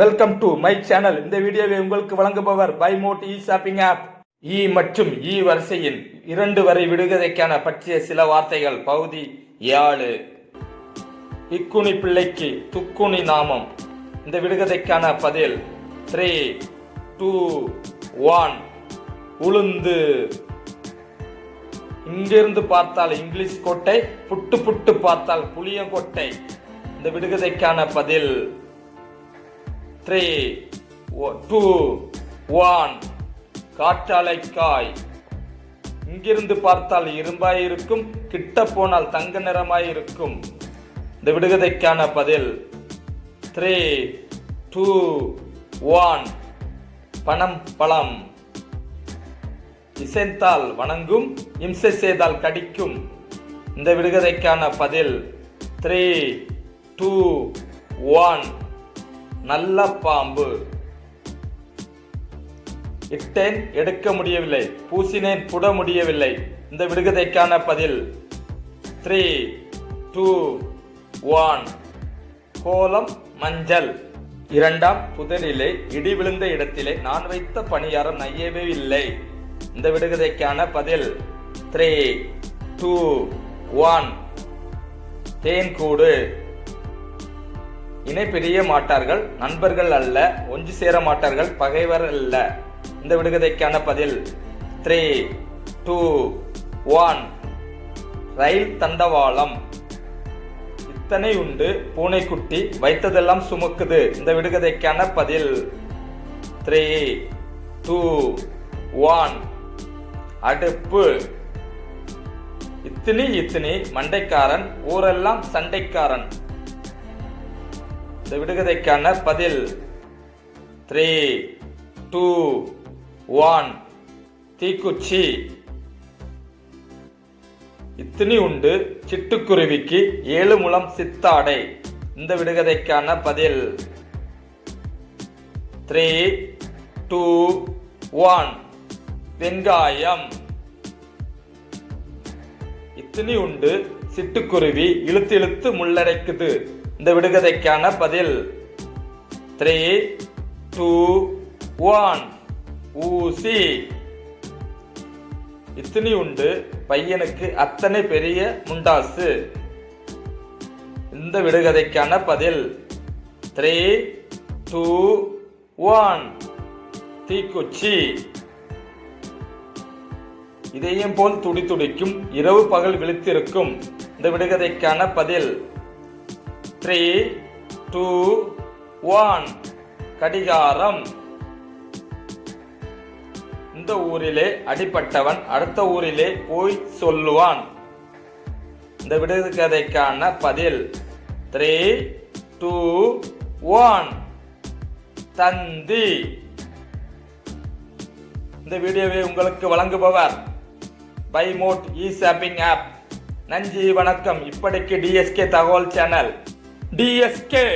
Welcome to my channel இந்த வீடியோவை உங்களுக்கு வழங்குபவர் by mode e shopping app இ மற்றும் இ வரிசையின் இரண்டு வரை விடுகதைக்கான பற்றிய சில வார்த்தைகள். பகுதி ஏழு. இக்குனி பிள்ளைக்கு துக்குனி நாமம். இந்த விடுகதைக்கான பதில் த்ரீ டூ ஒன் உளுந்து. இங்கிருந்து பார்த்தால் இங்கிலீஷ் கோட்டை புட்டு புட்டு பார்த்தால் புளியங்கோட்டை. இந்த விடுகதைக்கான பதில் த்ரீ டூ ஒன் காற்றாலைக்காய். இங்கிருந்து பார்த்தால் இரும்பாய் இருக்கும் கிட்ட போனால் தங்க நிறமாய் இருக்கும் இந்த விடுகதைக்கான பதில். த்ரீ டூ ஒன் பணம் பழம். இசைந்தால் வணங்கும் இம்சை செய்தால் கடிக்கும். இந்த விடுகதைக்கான பதில். த்ரீ டூ ஒன் நல்ல பாம்பு. இட்டேன் எடுக்க முடியவில்லை பூசினேன் புட முடியவில்லை. இந்த விடுகதைக்கான பதில் த்ரீ டூ ஒன் கோலம் மஞ்சள். இரண்டாம் புதரிலே இடி விழுந்த இடத்திலே நான் வைத்த பணியாரம் நையவே இல்லை. இந்த விடுகதைக்கான பதில் த்ரீ டூ ஒன் தேன்கூடு இணை பிரிய மாட்டார்கள் நண்பர்கள் அல்ல ஒன்று சேர மாட்டார்கள் பகைவர் அல்ல. இந்த விடுகதைக்கான பதில் த்ரீ டூ ஒன் ரயில் தண்டவாளம். இத்தனை உண்டு பூனைக்குட்டி வைத்ததெல்லாம் சுமக்குது. இந்த விடுகதைக்கான பதில் த்ரீ டூ ஒன் அடுப்பு. இத்தினி இத்தினி மண்டைக்காரன் ஊரெல்லாம் சண்டைக்காரன். இந்த விடுகதைக்கான பதில். த்ரீ டூ ஒன் தீக்குச்சி. இத்தினி உண்டு சிட்டுக்குருவிக்கு ஏழு முழம் சித்தாடை. இந்த விடுகதைக்கான பதில். த்ரீ டூ ஒன் வெங்காயம். இத்தினி உண்டு சிட்டுக்குருவி இழுத்து இழுத்து முள்ளடைக்குது. இந்த விடுகதைக்கான பதில். த்ரீ டூ ஒன் ஊசி. இத்தினி உண்டு பையனுக்கு அத்தனை பெரிய முண்டாசு. இந்த விடுகதைக்கான பதில். த்ரீ டூ ஒன் தீக்குச்சி. இதயம் போல் துடி துடிக்கும் இரவு பகல் விழித்திருக்கும். இந்த விடுகதைக்கான பதில். த்ரீ டூ ஒன் கடிகாரம். இந்த ஊரிலே அடிப்பட்டவன் அடுத்த ஊரிலே போய் சொல்லுவான். இந்த விடுகதைக்கான பதில் த்ரீ டூ ஒன் தந்தி. இந்த வீடியோவை உங்களுக்கு வழங்குபவர் by mode e shopping app. நன்றி வணக்கம். இப்படிக்கு டிஎஸ்கே தகவல் சேனல். டிஎஸ்கே